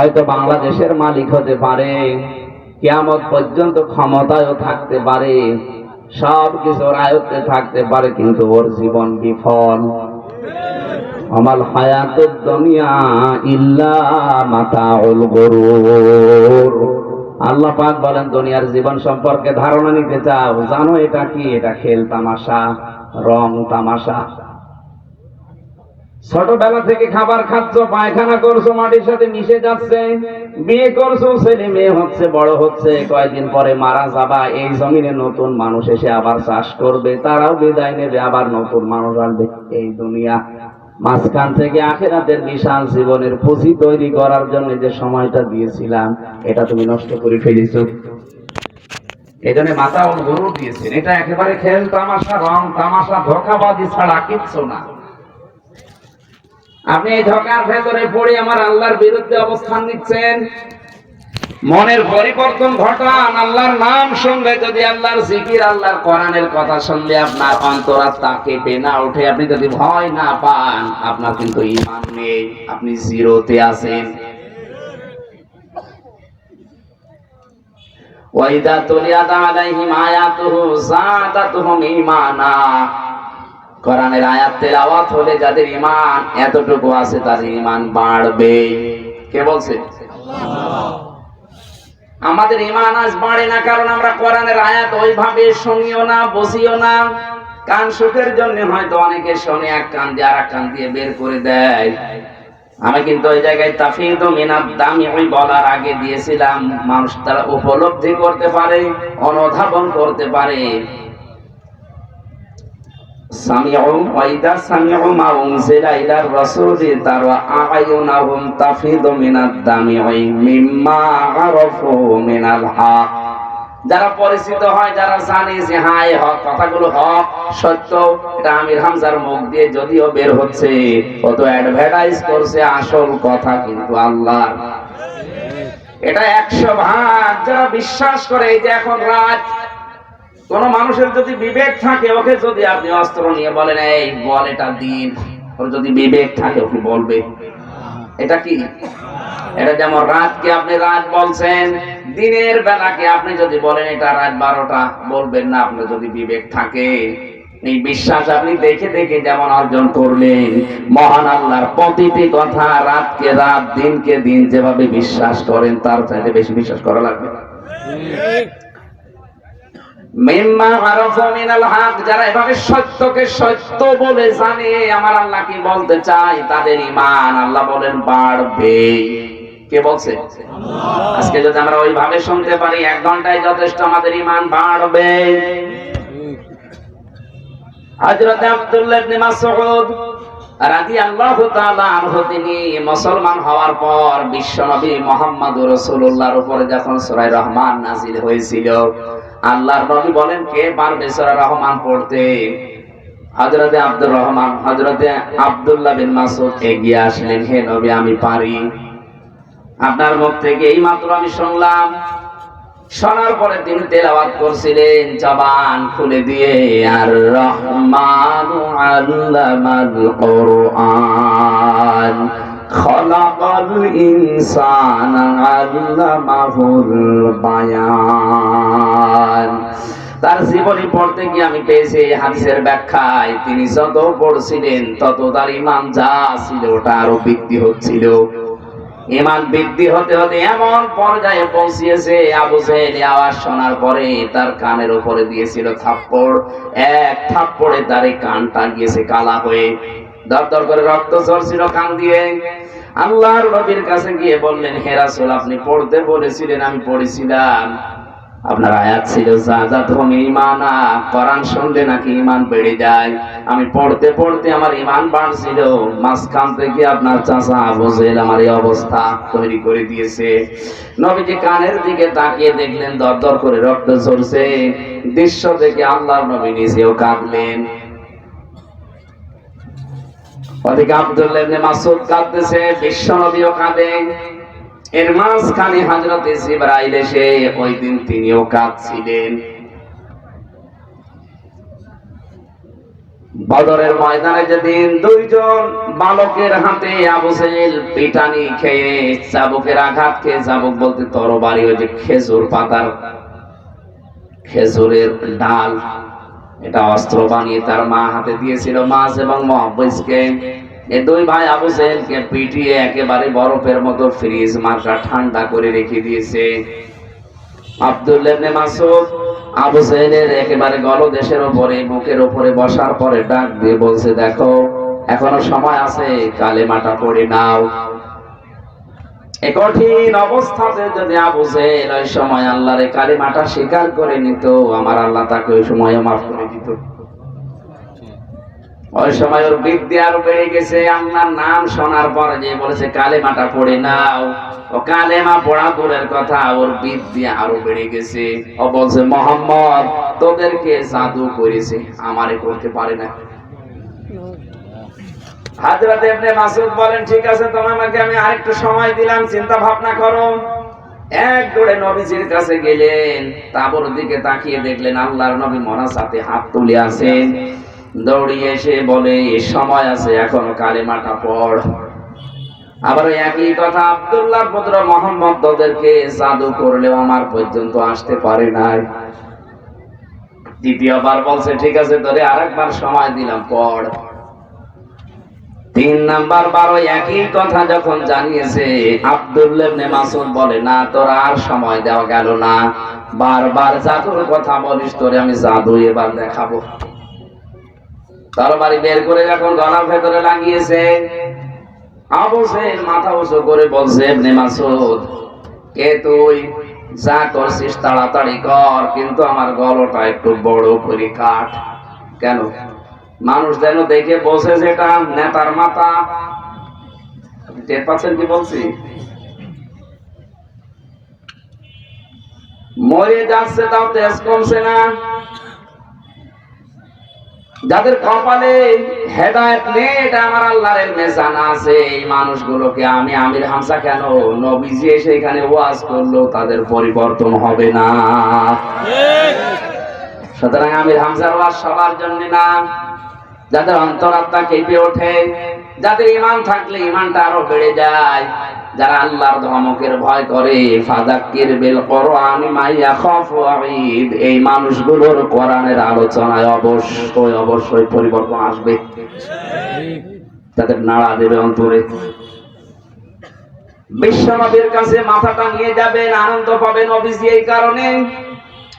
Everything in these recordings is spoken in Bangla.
হয়তো বাংলাদেশের মালিক হতে পারে, কেয়ামত পর্যন্ত ক্ষমতায়ও থাকতে পারে সব কিছুর আয়ত্তে থাকতে পারে, কিন্তু ওর জীবন বিফল। আমাল হায়াতুদ দুনিয়া ইল্লা মাতাউল গুরুর। আল্লাহ পাক বলেন, দুনিয়ার জীবন সম্পর্কে ধারণা নিতে চাও। জানো এটা কি? এটা খেল তামাশা, রং তামাশা। ছোটবেলা থেকে খাবার খাচ্ছ, পায়খানা করছ, মাটির সাথে মিশে যাচ্ছে, বিয়ে করছ, ছেলে মেয়ে হচ্ছে, বড় হচ্ছে কয়েকদিন পরে মারা যাবা, এই জমিনে নতুন মানুষ এসে আবার চাষ করবে, তারাও বিদায় নেবে, আবার নতুন মানুষ আসবে। এই দুনিয়া মাঝখান থেকে আখেরাতের বিশাল জীবনের পুঁজি তৈরি করার জন্য যে সময়টা দিয়েছিলাম, এটা তুমি নষ্ট করে ফেলেছ। এই মাথা ও গরু দিয়েছেন। এটা একেবারে খেল, তামাশা, রং, তামাশা, ধোকাবাজি ছাড়া কিচ্ছু না। আপনি এই ধোকার ভেতরে পড়ে আমার আল্লাহর বিরুদ্ধে অবস্থান নিচ্ছেন। মনের পরিবর্তন ঘটান, আল্লাহর নাম শুনলে যদি আল্লাহর জিকির, আল্লাহর কোরআনের কথা শুনলে আপনার অন্তরাত্মা কেঁপে না উঠে আপনি যদি ভয় না পান, আপনার কিন্তু ইমান নেই। আপনি জিরোতে আছেন। ওয়াইদা তুলিয়াত আলাইহিম আয়াতুহু যাদাতুহুম ঈমানা। কোরআনের আয়াত তেলাওয়াত হলে যাদের ঈমান এতটুকু আছে তাদের ঈমান বাড়বে। কে বলছে? আমাদের ঈমান আজ বাড়ে না, কারণ আমরা কোরআনের আয়াত ওইভাবে শুনিও না বসিও না। কান সুখের জন্য হয়তো অনেকে শোনে, এক কান দিয়ে আর এক কান দিয়ে বের করে দেয়। আমি কিন্তু ওই জায়গায় তাফিদ মিনাদ দামি ওই বলার আগে দিয়েছিলাম, মানুষ তারা উপলব্ধি করতে পারে, অনুধাবন করতে পারে। যারা পরিচিত হয়, যারা জানে যে হ্যাঁ হক, কথাগুলো হক, সত্য, এটা আমির হামজার মুখ দিয়ে যদিও বের হচ্ছে, ও তো অ্যাডভার্টাইজ করছে আসল কথা কিন্তু আল্লাহ এটা একশো ভাগ, যারা বিশ্বাস করে, এই যে এখন রাত কোন মানুষের যদি বিবেক থাকে, ওকে যদি আপনি অস্ত্র নিয়ে বলেন, এই, বল এটা দিন। ওর যদি বিবেক থাকে, ওকে বলবে। এটা কি? এটা যেমন রাতকে আপনি রাত বলছেন, দিনের বেলাকে আপনি যদি বলেন, এটা রাত বারোটা, বলবেন না, আপনার যদি বিবেক থাকে। এই বিশ্বাস আপনি দেখে দেখে যেমন অর্জন করলেন, মহান আল্লাহর প্রতিটি কথা রাতকে রাত, দিনকে দিন যেভাবে বিশ্বাস করেন, তার চাইতে বেশি বিশ্বাস করা লাগবে মিম্মা আরাফা মিনাল হক, যারা এভাবে সত্যকে সত্য বলে জানে, আমার আল্লাহ বলতে তাদের আল্লাহ বলেন বাড়বে। কে বলছে? আজকে যদি আমরা ওইভাবে শুনতে পারি, এক ঘন্টায় যথেষ্ট আমাদের বাড়বে। আব্দুল্লাহ তিনি মুসলমান হওয়ার পর বিশ্বনবী মুহাম্মদুর রাসূলুল্লাহর উপরে যখন রহমান নাযিল হয়েছিল আল্লাহর নবী বলেন, কে পারবে সূরা রহমান পড়তে? হযরতে আব্দুর রহমান, হযরতে আব্দুল্লাহ বিন মাসউদ এগিয়ে আসলেন, হে নবী, আমি পারি। আপনার মুখ থেকে এই মাত্র আমি শুনলাম, শোনার পরে তিনি তেলাওয়াত করছিলেন, জবান খুলে দিয়ে, আর রহমান আল্লামাল কোরআন। তার জীবনী পড়তে গিয়ে আমি পেয়েছি হাদিসের ব্যাখ্যায়। তিনি যত পড়ছিলেন, তত তার ইমান যা ছিল, ওটা আরও বৃদ্ধি হচ্ছিল। ইমান বৃদ্ধি হতে হতে এমন পর্যায়ে পৌঁছিয়েছে, আবু জেহেল আওয়াজ শোনার পরে তার কানের উপরে দিয়েছিল থাপ্পড়। এক থাপ্পড়ে তার কানটা গিয়েছে কালা হয়ে। দরদর করে রক্ত ঝরছিল কান দিয়ে। আল্লাহর নবীর কাছে গিয়ে বললেন আপনি পড়তে বলেছিলেন, আমি পড়েছিলাম। আপনার আয়াত ছিল শুনলে নাকি ইমান বেড়ে যায়। আমি পড়তে পড়তে আমার ইমান বাড়ছিল। মাঝখান থেকে আপনার চাচা আবু আমার এই অবস্থা তৈরি করে দিয়েছে। নবীজি কানের দিকে তাকিয়ে দেখলেন দরদর করে রক্ত ঝরছে। দৃশ্য দেখে আল্লাহর নবী নিজেও কাঁদলেন। কাঁদতেছে বিশ্ব কাঁদে। এর এসে ওই দিন তিনিও কাঁদছিলেন। বদরের ময়দানে যেদিন দুইজন বালকের হাতে আবু পিটানি খেয়ে চাবুকের আঘাত খেয়ে, চাবুক বলতে তরবারি ওই যে খেজুর পাতার খেজুরের ডাল এটা অস্ত্র বানিয়ে তার মা হাতে দিয়েছিল মাছ এবং এই দুই ভাই আবু সেহেলকে পিটিয়ে একেবারে বরফের মতো ফ্রিজ মার্কা ঠান্ডা করে রেখে দিয়েছে। আব্দুল্লাহ ইবনে মাসুদ আবু সাইদের একেবারে গলদেশের উপরে বুকের উপরে বসার পরে ডাক দিয়ে বলছে, দেখো, এখনও সময় আছে, কালেমাটা পড়ে নাও। এই কঠিন অবস্থাতে যদি আবু জেহেল ওই সময় আল্লাহর কালিমাটা স্বীকার করে নিত, আমার আল্লাহ তাকে ওই সময় মাফ করে দিত। ওই সময় ওর বৃদ্ধি আরও বেড়ে গেছে, আল্লাহর নাম শোনার পরে যে বলেছে, কালেমাটা পড়ে নাও। ও কালেমা পড়া দূরের কথা, ওর বৃদ্ধি আরও বেড়ে গেছে। ও বলছে, মোহাম্মদ, তোদেরকে জাদু করেছে, আমারে করতে পারে না। হাজরত ইবনে মাসুদ বলেন, ঠিক আছে তোমাকে আমি আরেকটু সময় দিলাম, চিন্তা ভাবনা করো। এক দৌড়ে নবীজির কাছে গেলেন, তাবর দিকে তাকিয়ে দেখলেন আল্লাহর নবী মনাসাতে হাত তুলে আছেন। দৌড়িয়ে এসে বলে সময় আছে, এখনও কালেমাটা পড়। আবার একই কথা আব্দুল্লাহ পুত্র মোহাম্মদ তোদেরকে জাদু করলেও আমার পর্যন্ত আসতে পারে নাই। দ্বিতীয়বার বলছে, ঠিক আছে, তোরে আরেকবার সময় দিলাম, পড়। তিন নাম্বার বারো, একই কথা যখন জানিয়েছে আব্দুল্লাহ ইবনে মাসুদ বলে, না, তোর আর সময় দেওয়া গেল না। বারবার জাদুর কথা বলিস, তোরে আমি জাদু এবার দেখাবো। তরবারি বের করে যখন গলার ভেতরে লাগিয়েছে, আবু মাথা উঁচু করে বলছে মাসুদ, কে তুই? যা করছিস তাড়াতাড়ি কর, কিন্তু আমার গলটা একটু বড় করে কাট। কেন? মানুষ যেন দেখে বসে যেটা নেতার মাথা। টের পাচ্ছেন কি বলছি? মরে যাচ্ছে তাও তেজ কমছে না। যাদের কপালে হেদায়েত নেই এটা আমার আল্লাহর ইলমে জানা আছে। এই মানুষগুলোকে আমি আমির হামসা কেন? নবীজি এসে এখানে ওয়াজ করল তাদের পরিবর্তন হবে না। সুতরাং আমির হামসার ওয়াজ সবার জন্য না। যাদের অন্তরাত্মা কেঁপে ওঠে, যাদের ইমান থাকলে ইমানটা আরও বেড়ে যায়। যারা আল্লাহর ধমকের ভয় করে ফাদাক্কির বিল কোরআন মাই ইয়াখাফু ওয়াঈদ এই মানুষগুলোর কোরআনের আলোচনায় অবশ্যই অবশ্যই পরিবর্তন আসবে। তাদের নাড়া দেবে অন্তরে। বিশ্বনবীর কাছে মাথাটা নিয়ে যাবেন, আনন্দ পাবেন নবীজি এই কারণে।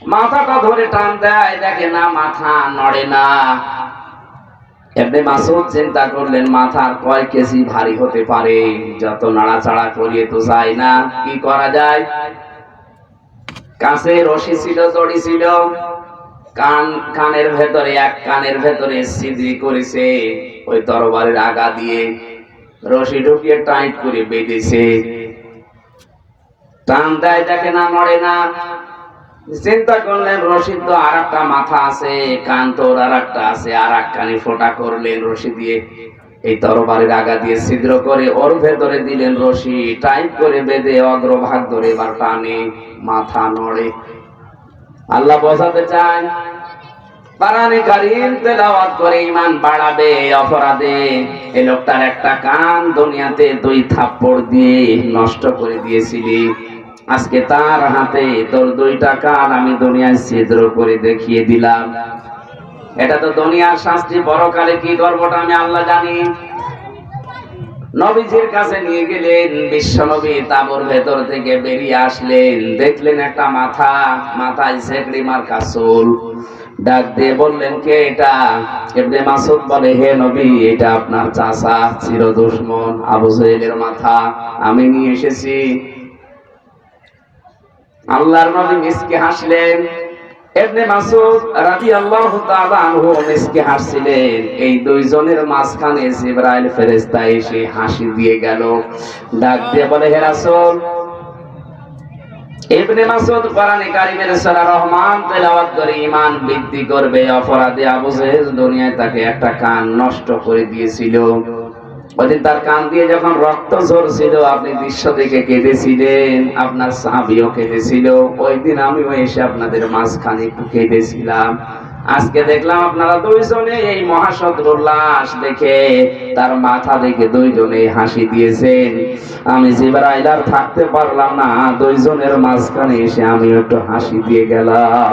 মাথাটা ধরে টান দেয়, দেখে না, মাথা নড়ে না। এমনি মাসুদ চিন্তা করলেন মাথার কয় কেজি ভারী হতে পারে? যত নাড়াচাড়া করিয়ে তো যায় না, কি করা যায়? কাছে রশি ছিল দড়ি ছিল। কান, কানের ভেতরে, এক কানের ভেতরে সিদ্রি করেছে। ওই তরবারের আগা দিয়ে রশি ঢুকিয়ে টাইট করে বেঁধেছে। টান দেয় দেখে না, নড়ে না। চিন্তা করলেন, রশিদ তো আর একটা মাথা আছে, কান তোর আর একটা আছে, আর এক কানে ফোটা করলেন রশি দিয়ে। এই তরবারের আগা দিয়ে ছিদ্র করে ওর ভেতরে দিলেন রশি টাইপ করে বেঁধে অগ্রভাগ ধরে এবার টানে, মাথা নড়ে। আল্লাহ বোঝাতে চায় পারানি কারিম তেলাওয়াত করে ইমান বাড়াবে, অপরাধে। এই লোকটার একটা কান দুনিয়াতে দুই থাপ্পড় দিয়ে নষ্ট করে দিয়েছিলি। আজকে তার হাতে তোর দুইটা কান আমি দুনিয়ায় ছিদ্র করে দেখিয়ে দিলাম। এটা তো দুনিয়ার শাস্তি বড়কালে কি করবোটা আমি আল্লাহ জানি। নবীজির কাছে নিয়ে গেলেন, বিশ্বনবী তাবর ভেতর থেকে বেরিয়ে আসলেন। দেখলেন একটা মাথা, মাথায় সেকড়ি মার্কা চুল ডাক দিয়ে বললেন, কে এটা? এমনি মাসুদ বলে, হে নবী, এটা আপনার চাচা চির দুশ্মন আবু জেহেলের মাথা। আমি নিয়ে এসেছি। আল্লাহর নবী মিসকে হাসলেন। ইবনে মাসুদ রাদিয়াল্লাহু তাআলা আনহু মিসকে হাসছিলেন। এই দুইজনের মাঝখানে জিবরাইল ফেরেশতা এসে হাসি দিয়ে গেল। ডাক দিয়ে বলে, হে রাসূল! ইবনে মাসুদ কোরআনে কারিমের সূরা রহমান তেলাওয়াত করে ঈমান বৃদ্ধি করবে। অপরাধে আবু জেহেল দুনিয়ায় তাকে একটা কান নষ্ট করে দিয়েছিল। ওইদিন তার কান দিয়ে যখন রক্ত ঝরছিল, আপনি দৃশ্য দেখে কেঁদেছিলেন, আপনার সাহাবিও কেঁদেছিল। ওই দিন আমিও এসে আপনাদের মাঝখানে একটু কেঁদেছিলাম। আজকে দেখলাম আপনারা দুইজনে এই মহাশত্রুর লাশ দেখে তার মাথা দেখে দুইজনে হাসি দিয়েছেন। আমি জিবরাইল আর থাকতে পারলাম না, দুইজনের মাঝখানে এসে আমি একটু হাসি দিয়ে গেলাম।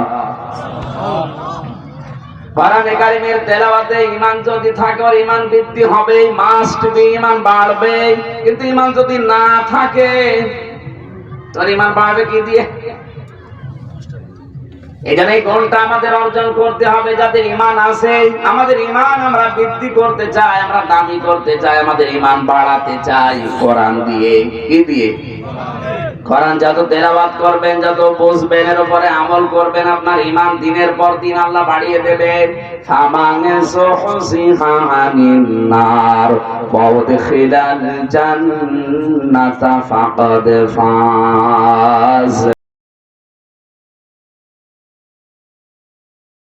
কোরআনে কারিমের তেলাওয়াতে ঈমান যদি থাকে, ওর ঈমান বৃদ্ধি হবে মাস্ট বি ঈমান বাড়বে। কিন্তু ঈমান যদি না থাকে, তোর ঈমান বাড়বে কি দিয়ে? এখানে গুণটা আমাদের অর্জন করতে হবে, যাদের ইমান আছে, আমাদের ইমান আমরা বৃদ্ধি করতে চাই, আমরা দামি করতে চাই, আমাদের ইমান বাড়াতে চাই, কোরআন দিয়ে, কি দিয়ে? কোরআন যত তেলাবাদ করবেন যত বুঝবেন, এর উপরে আমল করবেন, আপনার ইমান দিনের পর দিন আল্লাহ বাড়িয়ে দেবেন ফামানে জান্নাতা ফাকাদ ফাজ।